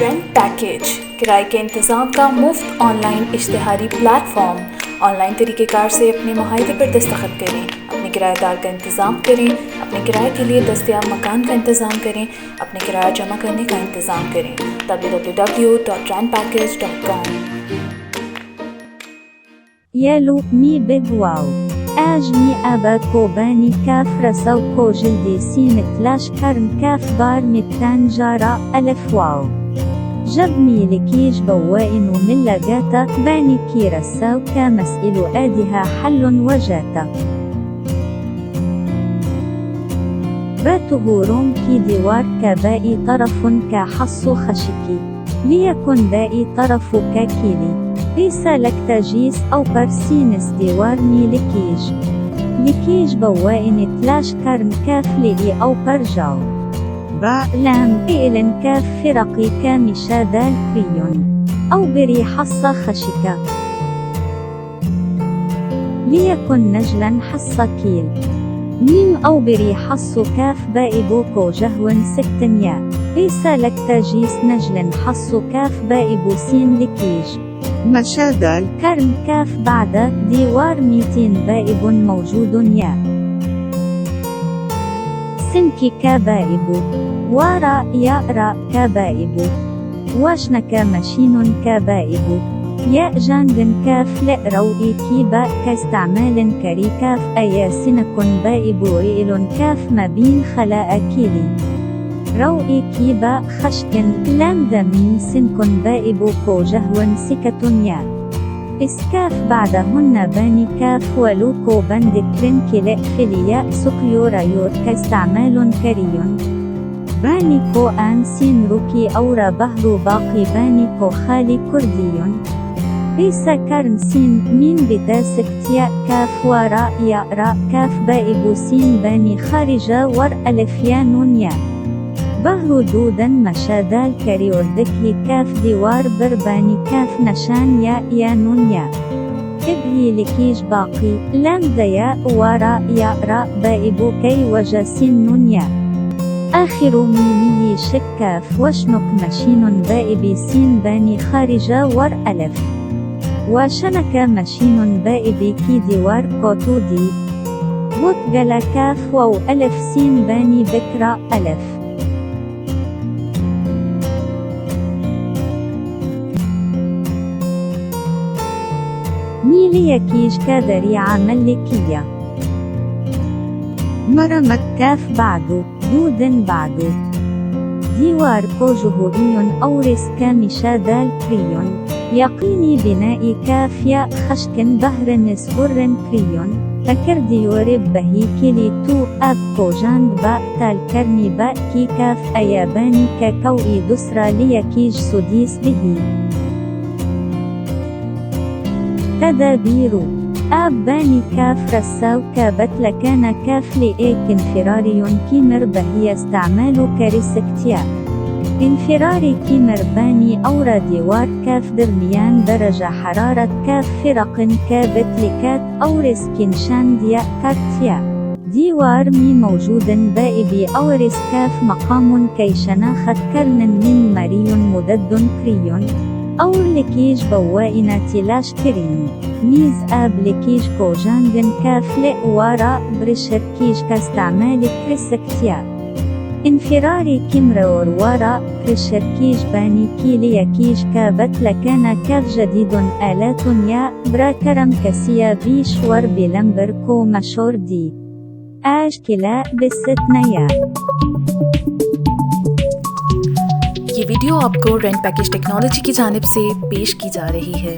Rent package किराए के इंतज़ाम का मुफ्त ऑनलाइन इश्तहारी प्लेटफॉर्म ऑनलाइन तरीक़ेकार से अपने माहे पर दस्तखत करें अपने किराएदार का इंतज़ाम करें अपने किराए के लिए दस्तियाब मकान का इंतज़ाम करें अपने किराया जमा करने का इंतज़ाम करें www.rentpackage.com يالو مي بيج واو اجمي ابا كوباني كاف رسو كو جلدي سين تلاش كرن كاف بار متان جارا الف واو جبني لكيج بوائن من لقاتا باني كي رساو كمسئل آدها حل وجاتا. باته روم كي ديوار كبائي طرف كحص خشكي. ليكن بائي طرف كاكيلي. ليس لك تجيس أو برسينس ديوار مي لكيج بوائن تلاش كرن كاف لئي أو برجاو. باء لام إيلن كاف فرقي كامشا دال كريون أو بري حص خشكا ليكن نجلا حص كيل. ميم أو بري حص كاف باء بوكو جهو ستن يا ليس لك تجيس نجل حص كاف باء بوسين لكيج. مشادل كرم كاف بعد ديوار ميتين بائب موجود يا. سنكي كبائب. وارا يأرا كبائب. واشنك مشين كبائب. يا جانجن كاف لأروئي كيبا كاستعمال كري كاف. أيا سنكن بائب رئل كاف ما بين خلاء كيلي روئي كيبا خشكن لام دمين سنكن بائب كو جهو سكة يا. إسكاف بعدهن باني كاف ولوكو بند كلين فيليا سكيو رايور كاستعمال كريون باني كو آن سين روكي أورا بهرو باقي باني كو خالي كرديون ليس كرم سين مين بتاسك تيا كاف وراء يا را كاف بائب سين باني خارجة ور ألف يا نون يا. بهرو دودا مشادال كريوردكي كاف ديوار برباني كاف نشان يا يا نون يا. ابهي لكيج باقي لام ديا وراء يا را بائب كي وجاسين نون يا. آخر ميمي شكاف وشنك مشين بائب سين باني خارجة ور ألف. وشنك مشين بائب كي ديوار كوتودي وتجلا كاف واو ألف سين باني بكرة ألف. ميلي كيج كادريعة ملكية مرمت كاف بعدو دود بعدو ديوار كوجهوري أورس كامشا دال كريون يقيني بناء كافيا خشكن بهر نسبر كريون. تكرديور بهيكلي تو أب كوجان با تال كرني با كي كاف أياباني ككوئي دسرا ليكيج سديس به تدابير آب باني كاف رساو كابت لكان كاف لإيك انفراري كيمر بهي استعمال كاريسكتيا انفراري كيمر باني أو ديوار كاف درميان درجة حرارة كاف فرق كابت لكات أو رسكن شانديا كارتيا. ديوار مي موجود بائبي أو رسكاف مقام كي شناخت كرن من مري مدد كريون. أو لكيج بوائنا تلاش كريم. ميز آب لكيج كوجانجن كاف لئ وراء برشر كيج كاستعمال كريسكتيا. انفراري كيمرور وراء برشر كيج باني كيليا كيج كابت لكان كاف جديد. آلات يا برا كرم كسيا بيش ور بلمبر كو مشور دي. آج كلا بالستنيا वीडियो आपको रेंट पैकेज टेक्नोलॉजी की जानब से पेश की जा रही है।